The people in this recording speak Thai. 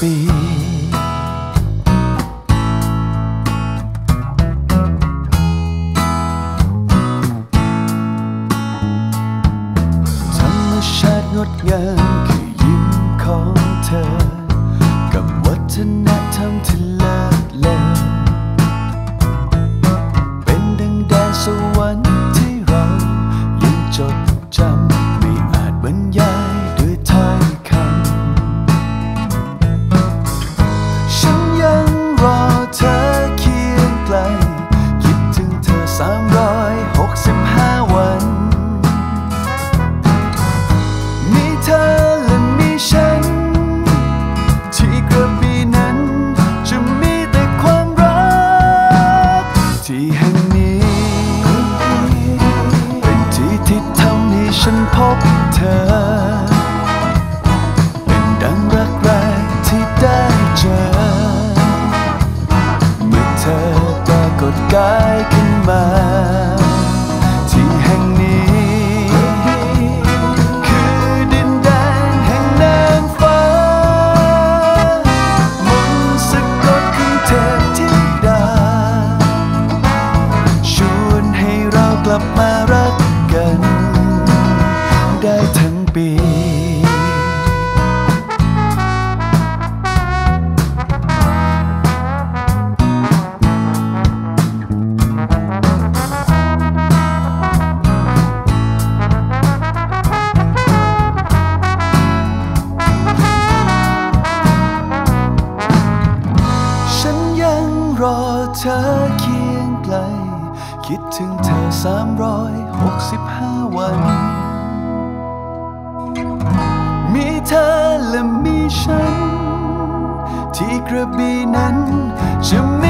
ปี ธรรมชาติงดงามคือยิ้มของเธอ กับวัฒนธรรมที่ พบเธอ เป็นดังรักแรกที่ได้เจอ เมื่อเธอปรากฏกายขึ้นมา ที่แห่งนี้ คือดินแดนแห่งนางฟ้ามนต์สะกดของเทพธิดา ชวนให้เรากลับมารักกัน ได้ทั้งปีรอเธอเคียงไกล คิดถึงเธอ 365 วัน กระบี่นั้นจะไม่